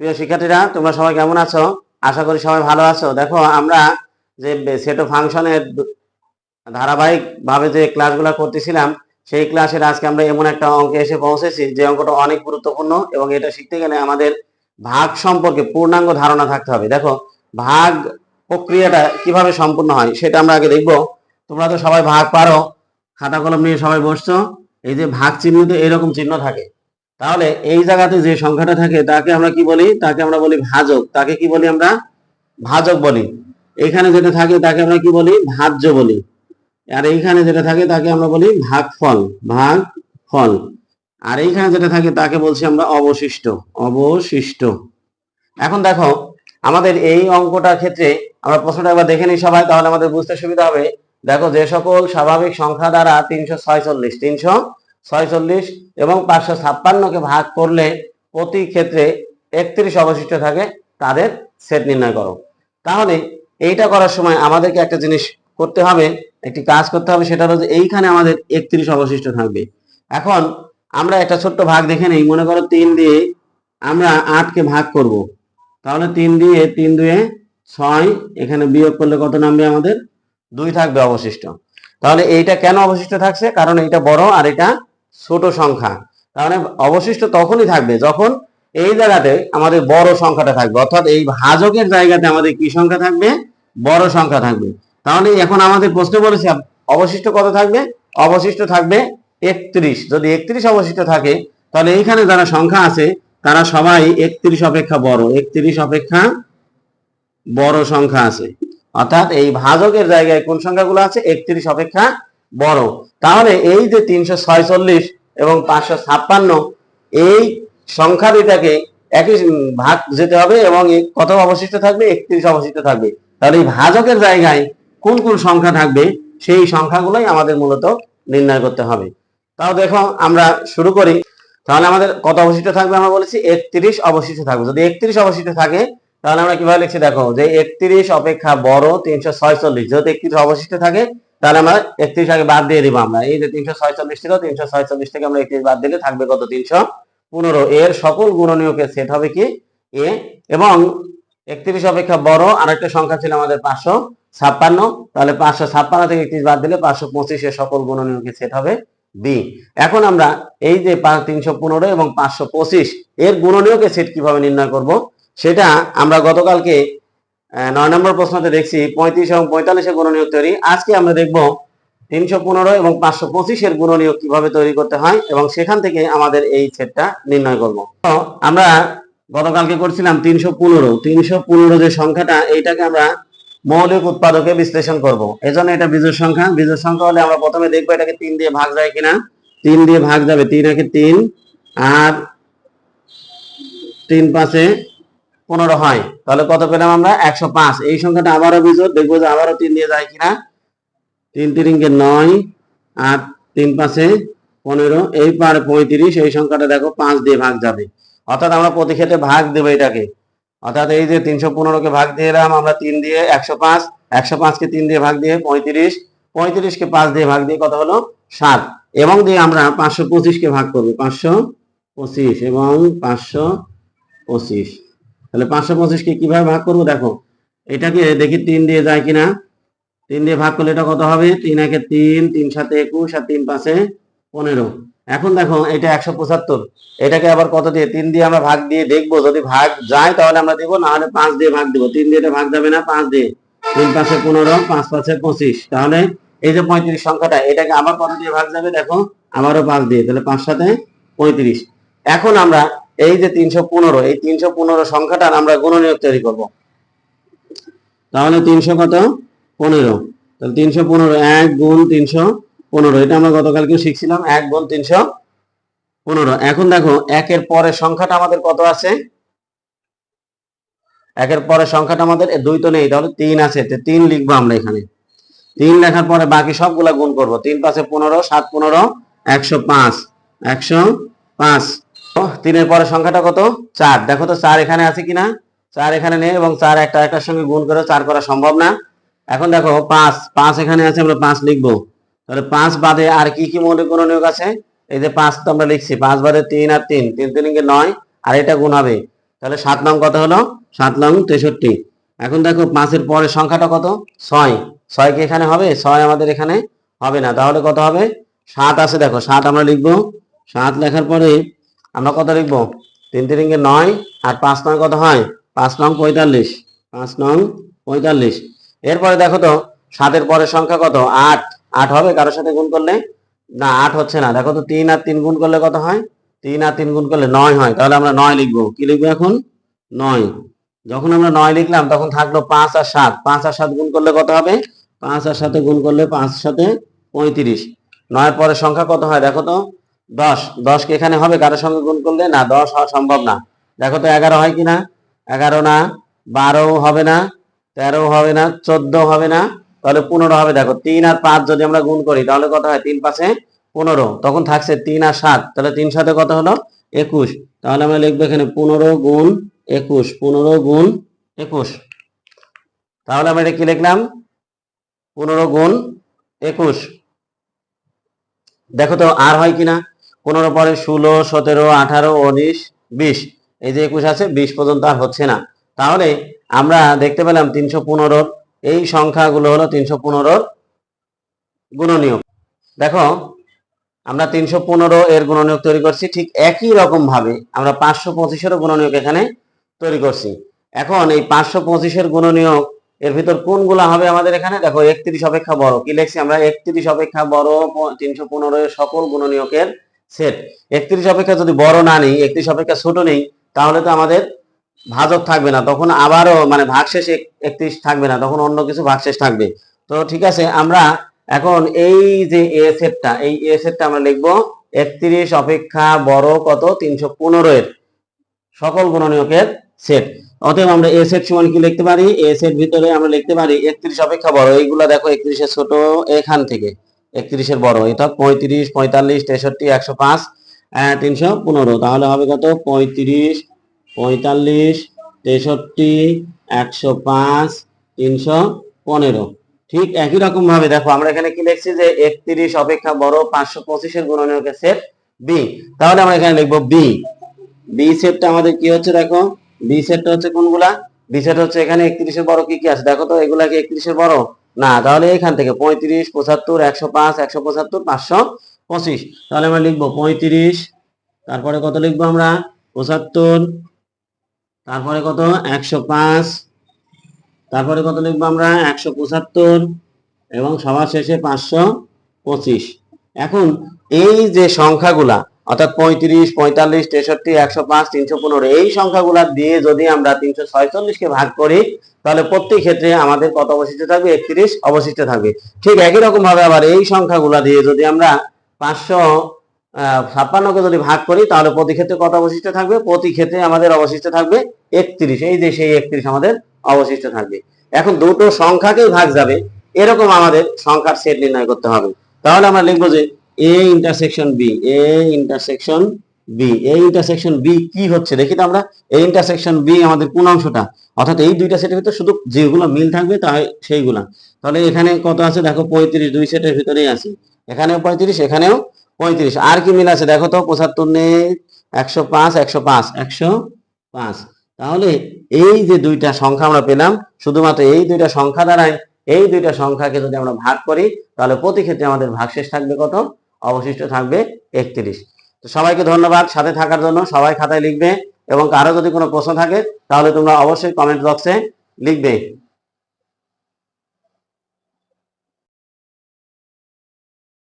প্রিয় শিক্ষার্থীরা, তোমরা সবাই কেমন আছো? আশা করি সবাই ভালো আছো। দেখো, আমরা যে সেটো ফাংশনের ধারাবাহিক ভাবে যে ক্লাসগুলো করতেছিলাম, সেই ক্লাসের আজকে আমরা এমন একটা অঙ্কে এসে পৌঁছেছি, যে অঙ্কটা অনেক গুরুত্বপূর্ণ এবং এটা শিখতে গেলে আমাদের ভাগ সম্পর্কে পূর্ণাঙ্গ ধারণা থাকতে হবে। দেখো, ভাগ প্রক্রিয়াটা কীভাবে সম্পূর্ণ হয় সেটা আমরা আগে দেখব। তোমরা তো সবাই ভাগ পারো, খাতা কলম নিয়ে সবাই বসছো, এই যে ভাগ চিহ্নিত এরকম চিহ্ন থাকে। তাহলে এই জায়গাতে যে সংখ্যাটা থাকে, তাকে আমরা কি বলি? তাকে আমরা বলি ভাজক। তাকে কি বলি আমরা? ভাজক বলি। এখানে যেটা থাকে, তাকে আমরা কি বলি? ভাজ্য বলি। আর এইখানে যেটা থাকে, তাকে আমরা বলি ভাগ ফল ভাগ ফল আর এইখানে যেটা থাকে, তাকে বলছি আমরা অবশিষ্ট। অবশিষ্ট। এখন দেখো, আমাদের এই অঙ্কটার ক্ষেত্রে আমরা প্রশ্নটা একবার দেখে নিই সবাই, তাহলে আমাদের বুঝতে সুবিধা হবে। দেখো, যে সকল স্বাভাবিক সংখ্যা দ্বারা তিনশো ছয়চল্লিশ, তিনশো ছয়চল্লিশ এবং পাঁচশো ছাপ্পান্নকে ভাগ করলে প্রতি ক্ষেত্রে একত্রিশ অবশিষ্ট থাকে, তাদের সেট নির্ণয় করো। তাহলে এইটা করার সময় আমাদেরকে একটা জিনিস করতে হবে, একটি কাজ করতে হবে, সেটা হলো যে এইখানে আমাদের একত্রিশ অবশিষ্ট থাকবে। এখন আমরা একটা ছোট্ট ভাগ দেখে নেই, মনে করো তিন দিয়ে আমরা আটকে ভাগ করব। তাহলে তিন দিয়ে তিন দুয়ে ছয়, এখানে বিয়োগ করলে কত নামবে আমাদের? দুই থাকবে অবশিষ্ট। তাহলে এইটা কেন অবশিষ্ট থাকছে? কারণ এটা বড় আর এটা ছোট সংখ্যা। তাহলে অবশিষ্ট তখনই থাকবে যখন এই জায়গাতে আমাদের বড় সংখ্যাটা থাকবে। অর্থাৎ এই ভাজকের জায়গাতে আমাদের কি সংখ্যা থাকবে? বড় সংখ্যা থাকবে। তাহলে এখন আমাদের প্রশ্ন বলেছে, অবশিষ্ট কত থাকবে? অবশিষ্ট থাকবে একত্রিশ। যদি একত্রিশ অবশিষ্ট থাকে, তাহলে এইখানে যারা সংখ্যা আছে, তারা সবাই একত্রিশ অপেক্ষা বড়। একত্রিশ অপেক্ষা বড় সংখ্যা আছে। অর্থাৎ এই ভাজকের জায়গায় কোন সংখ্যাগুলো আছে? একত্রিশ অপেক্ষা বড়। তাহলে এই যে তিনশো ছয়চল্লিশ এবং পাঁচশো ছাপ্পান্ন, এই সংখ্যা দুইটাকে একই ভাগ যেতে হবে এবং কত অবশিষ্ট থাকবে? একত্রিশ অবশিষ্ট থাকবে। তাহলে এই ভাজকের জায়গায় কোন কোন সংখ্যা থাকবে, সেই সংখ্যাগুলোই আমাদের মূলত নির্ণয় করতে হবে। তাও দেখো আমরা শুরু করি। তাহলে আমাদের কত অবশিষ্ট থাকবে আমরা বলেছি? একত্রিশ অবশিষ্ট থাকবে। যদি একত্রিশ অবশিষ্ট থাকে, তাহলে আমরা কীভাবে লিখছি? দেখো যে একত্রিশ অপেক্ষা বড় তিনশো ছয়চল্লিশ। যেহেতু একত্রিশ অবশিষ্ট থাকে তাহলে আমরা একত্রিশ আগে বাদ দিয়ে দিব আমরা। এই যে তিনশো ছয়চল্লিশ ছিল, তিনশো ছয়চল্লিশ থেকে আমরা একত্রিশ বাদ দিলে থাকবে কত? তিনশো পনেরো। এর সকল গুণনীয়কের সেট হবে কি? এ এবং একত্রিশ অপেক্ষা বড়, আরেকটা সংখ্যা ছিল আমাদের পাঁচশো ছাপ্পান্ন। তাহলে পাঁচশো ছাপ্পান্ন থেকে একত্রিশ বাদ দিলে পাঁচশো পঁচিশের সকল গুণনীয়কের সেট হবে বি। এখন আমরা এই যে তিনশো পনেরো এবং পাঁচশো পঁচিশ, এর গুণনীয়কের সেট কীভাবে নির্ণয় করব? সেটা আমরা গতকালকে নয় নম্বর প্রশ্নতে দেখছি পঁয়ত্রিশ এবং পঁয়তাল্লিশের গুণনীয়ক তৈরি। আজকে আমরা দেখব তিনশো পনেরো এবং পাঁচশো পঁচিশের গুণনীয়ক কীভাবে তৈরি করতে হয় এবং সেখান থেকে আমাদের এই সেটটা নির্ণয় করব। তো আমরা গতকালকে করছিলাম তিনশো পনেরো। তিনশো পনেরো যে সংখ্যাটা, এইটাকে আমরা মৌলিক উৎপাদকে বিশ্লেষণ করব। এজন্য এটা বীজের সংখ্যা। বীজের সংখ্যা হলে আমরা প্রথমে দেখব এটাকে তিন দিয়ে ভাগ যায় কিনা। তিন দিয়ে ভাগ যাবে তিন একে তিন। আর তিন পাঁচে পনেরো হয়। তাহলে কত পেলাম আমরা? একশো পাঁচ। এই সংখ্যাটা আবারও বিজোর দেখব যে আবারও তিন দিয়ে যায় কিনা। তিন তিরিঙ্গে নয় আর তিন পাঁচে পনেরো, এই পার পঁয়ত্রিশ, এই সংখ্যাটা দেখো পাঁচ দিয়ে ভাগ যাবে। অর্থাৎ আমরা প্রতি ক্ষেত্রে ভাগ দেবো এটাকে। অর্থাৎ এই যে তিনশো পনেরোকে ভাগ দিয়ে এলাম, আমরা তিন দিয়ে একশো পাঁচ, একশো পাঁচকে তিন দিয়ে ভাগ দিয়ে পঁয়ত্রিশ, পঁয়ত্রিশকে পাঁচ দিয়ে ভাগ দিয়ে কত হলো? সাত। এবং দিয়ে আমরা পাঁচশো পঁচিশকে ভাগ করব, পাঁচশো পঁচিশ এবং পাঁচশো পঁচিশ। তাহলে পাঁচশো পঁচিশকে কীভাবে ভাগ করব? দেখো, এটাকে দেখি তিন দিয়ে যায় কিনা। তিন দিয়ে ভাগ করলে এটা কত হবে? তিন একে তিন তিন সাথে একুশ আর তিন পাঁচে পনেরো। এখন দেখো, এটা একশো পঁচাত্তর। এটাকে আবার কত দিয়ে? তিন দিয়ে আমরা ভাগ দিয়ে দেখব। যদি ভাগ যায়, তাহলে আমরা দিব, না হলে পাঁচ দিয়ে ভাগ দিব। তিন দিয়ে এটা ভাগ যাবে না, পাঁচ দিয়ে। তিন পাঁচে পনেরো, পাঁচ পাঁচে পঁচিশ। তাহলে এই যে পঁয়ত্রিশ সংখ্যাটা, এটাকে আবার কত দিয়ে ভাগ যাবে? দেখো, আবারও পাঁচ দিয়ে। তাহলে পাঁচ সাথে পঁয়ত্রিশ। এখন আমরা এই যে তিনশো পনেরো, এই তিনশো পনেরো সংখ্যাটার আমরা গুণনীয়ক তৈরি করব। তাহলে তিনশো কত? পনেরো। তাহলে তিনশো পনেরো, এক গুণ তিনশো পনেরো। এটা আমরা গতকালকেও শিখছিলাম, এক গুণ তিনশো পনেরো। এখন দেখো, একের পরের সংখ্যাটা আমাদের কত আছে? একের পরের সংখ্যাটা আমাদের দুই তো নেই, তাহলে তিন আছে। তিন লিখব আমরা এখানে। তিন লেখার পরে বাকি সবগুলা গুণ করব। তিন পাঁচে পনেরো, সাত পনেরো, একশো পাঁচ। একশো পাঁচ। তিনের পরের সংখ্যাটা কত? চার। দেখো তো, চার এখানে আছে কিনা? চার এখানে নেই এবং চার একটা একটার সঙ্গে গুণ করে চার করা সম্ভব না। এখন দেখো, পাঁচ। পাঁচ এখানে আছে, আমরা পাঁচ লিখব। তাহলে পাঁচ বাদে আর কি কি মৌলিক গুণনীয়ক আছে? এই যে পাঁচ তো আমরা লিখছি। পাঁচ বাদে তিন আর তিন। তিন তিনকে নয়, আর এটা গুণ হবে। তাহলে সাত নং কত হলো? সাত নং তেষট্টি। এখন দেখো, পাঁচের পরের সংখ্যাটা কত? ছয়। ছয় কি এখানে হবে? ছয় আমাদের এখানে হবে না। তাহলে কত হবে? সাত আছে, দেখো, সাত আমরা লিখব। সাত লেখার পরে আমরা কত লিখব? তিন তিরিঙ্গে নয় আর পাঁচ নয় কত হয়? পাঁচ নং পঁয়তাল্লিশ। পাঁচ নং পঁয়তাল্লিশ। এরপরে দেখো তো, সাতের পরের সংখ্যা কত? আট। আট হবে, কারোর সাথে গুণ করলে? না, আট হচ্ছে না। দেখো তো, তিন আর তিন গুণ করলে কত হয়? তিন আর তিন গুণ করলে নয় হয়। তাহলে আমরা নয় লিখব। কি লিখব এখন? নয়। যখন আমরা নয় লিখলাম, তখন থাকল পাঁচ আর সাত। পাঁচ আর সাত গুণ করলে কত হবে? পাঁচ আর সাথে গুণ করলে পাঁচ সাথে পঁয়ত্রিশ। নয়ের পরের সংখ্যা কত হয়? দেখো তো দশ দশ কি এখানে হবে? কারোর সঙ্গে গুণ করলে? না, দশ হওয়া সম্ভব না। দেখো তো এগারো হয় কিনা? এগারো না, বারো হবে না, তেরো হবে না, চোদ্দ হবে না, তাহলে পনেরো হবে। দেখো, তিন আর পাঁচ যদি আমরা গুণ করি, তাহলে কত হয়? তিন পাঁচে পনেরো। তখন থাকছে তিন আর সাত। তাহলে তিন সাথে কত হলো? একুশ। তাহলে আমরা লিখব এখানে পনেরো গুণ একুশ, পনেরো গুণ একুশ। তাহলে আমরা এটা কি লিখলাম? পনেরো গুণ একুশ। দেখো তো আর হয় কিনা? পনেরো পরে ষোলো, সতেরো, আঠারো, উনিশ, বিশ। এই যে একুশ আছে, বিশ পর্যন্ত আর হচ্ছে না। তাহলে আমরা দেখতে পেলাম তিনশো পনেরোর এই সংখ্যাগুলো হলো তিনশো পনেরোর গুণনীয়ক। দেখো, আমরা তিনশো পনেরো এর গুণনীয়ক তৈরি করছি ঠিক একই রকম ভাবে আমরা পাঁচশো পঁচিশেরও গুণনীয়ক এখানে তৈরি করছি। এখন এই পাঁচশো পঁচিশের গুণনীয়ক এর ভিতর কোনগুলো হবে আমাদের এখানে? দেখো, একত্রিশ অপেক্ষা বড়। কি লিখছি আমরা? একত্রিশ অপেক্ষা বড়, তিনশো পনেরো সকল গুণনীয়কের সেট। একত্রিশ অপেক্ষা যদি বড় না নেই, একত্রিশ অপেক্ষা ছোট নেই, তাহলে তো আমাদের ভাজক থাকবে না। তখন আবারও মানে ভাগশেষ একত্রিশ থাকবে না, তখন অন্য কিছু ভাগশেষ থাকবে। তো ঠিক আছে, আমরা এখন এই যে এ সেটটা, এই এ সেটটা আমরা লিখব, একত্রিশ অপেক্ষা বড় কত? তিনশো পনেরো এর সকল গুণনীয়কের সেট। অতএব আমরা এ সেট সমান কি লিখতে পারি? এ সেট ভিতরে আমরা লিখতে পারি একত্রিশ অপেক্ষা বড়। এইগুলা দেখো একত্রিশের ছোট এখান থেকে। একত্রিশের বড় এটা পঁয়ত্রিশ, পঁয়তাল্লিশ, তেষট্টি, একশো পাঁচ তিনশো পনেরো। তাহলে হবে কত? পঁয়ত্রিশ, পঁয়তাল্লিশ, তেষট্টি, একশো পাঁচ, তিনশো পনেরো। ঠিক একই রকম ভাবে দেখো, আমরা এখানে কি লিখছি যে একত্রিশ অপেক্ষা বড় পাঁচশো পঁচিশের গুণনীয়কের সেট বি তাহলে আমরা এখানে লিখব বি বি সেটটা আমাদের কি হচ্ছে দেখো? বি সেটটা হচ্ছে কোনগুলা? বি সেট হচ্ছে এখানে একত্রিশের বড় কি কি আছে? দেখো তো, এগুলা কি একত্রিশের বড়? না, তাহলে এখান থেকে পঁয়ত্রিশ, পঁচাত্তর, একশো পাঁচ, একশো পঁচাত্তর, পাঁচশো পঁচিশ। তাহলে আমরা লিখব পঁয়ত্রিশ, তারপরে কত লিখব আমরা? পঁচাত্তর, তারপরে কত? একশো পাঁচ, তারপরে কত লিখব আমরা? একশো পঁচাত্তর, এবং সবার শেষে পাঁচশো পঁচিশ। এখন এই যে সংখ্যাগুলা অর্থাৎ পঁয়ত্রিশ, পঁয়তাল্লিশ, তেষট্টি, একশো পাঁচ, তিনশো পনেরো, এই সংখ্যাগুলা দিয়ে যদি আমরা তিনশো ছয়চল্লিশকে ভাগ করি, তাহলে প্রত্যেক ক্ষেত্রে আমাদের কত অবশিষ্ট থাকবে? একত্রিশ অবশিষ্ট থাকবে। ঠিক একই রকম ভাবে আবার এই সংখ্যাগুলা দিয়ে যদি আমরা পাঁচশো ছাপ্পান্নকে যদি ভাগ করি, তাহলে প্রতি ক্ষেত্রে কত অবশিষ্ট থাকবে? প্রতি ক্ষেত্রে আমাদের অবশিষ্ট থাকবে একত্রিশ। এই যে সেই একত্রিশ আমাদের অবশিষ্ট থাকবে। এখন দুটো সংখ্যাকেই ভাগ যাবে। এরকম আমাদের সংখ্যার সেট নির্ণয় করতে হবে। তাহলে আমরা লিখব যে A intersection B A intersection B এই ইন্টারসেকশন বি কি হচ্ছে? দেখি তো আমরা। এই ইন্টারসেকশন বি আমাদের কোন অংশটা অর্থাৎ এই দুইটা সেটের ভিতরে শুধু যেগুলো মিল থাকবে তা সেইগুলা। তাহলে এখানে কত আছে? দেখো পঁয়ত্রিশ, দুই সেটের ভিতরেই আছে। এখানেও পঁয়ত্রিশ এখানেও পঁয়ত্রিশ। আর কি মিল আছে? দেখো তো, পঁচাত্তর নেই একশো পাঁচ একশো পাঁচ একশো পাঁচ। তাহলে এই যে দুইটা সংখ্যা আমরা পেলাম, শুধুমাত্র এই দুইটা সংখ্যা দ্বারাই, এই দুইটা সংখ্যাকে যদি আমরা ভাগ করি, তাহলে প্রতি ক্ষেত্রে আমাদের ভাগশেষ থাকবে কত? অবশিষ্ট থাকবে একত্রিশ। তো সবাইকে ধন্যবাদ সাথে থাকার জন্য। সবাই খাতায় লিখবে এবং কারও যদি কোনো প্রশ্ন থাকে, তাহলে তোমরা অবশ্যই কমেন্ট বক্সে লিখবে।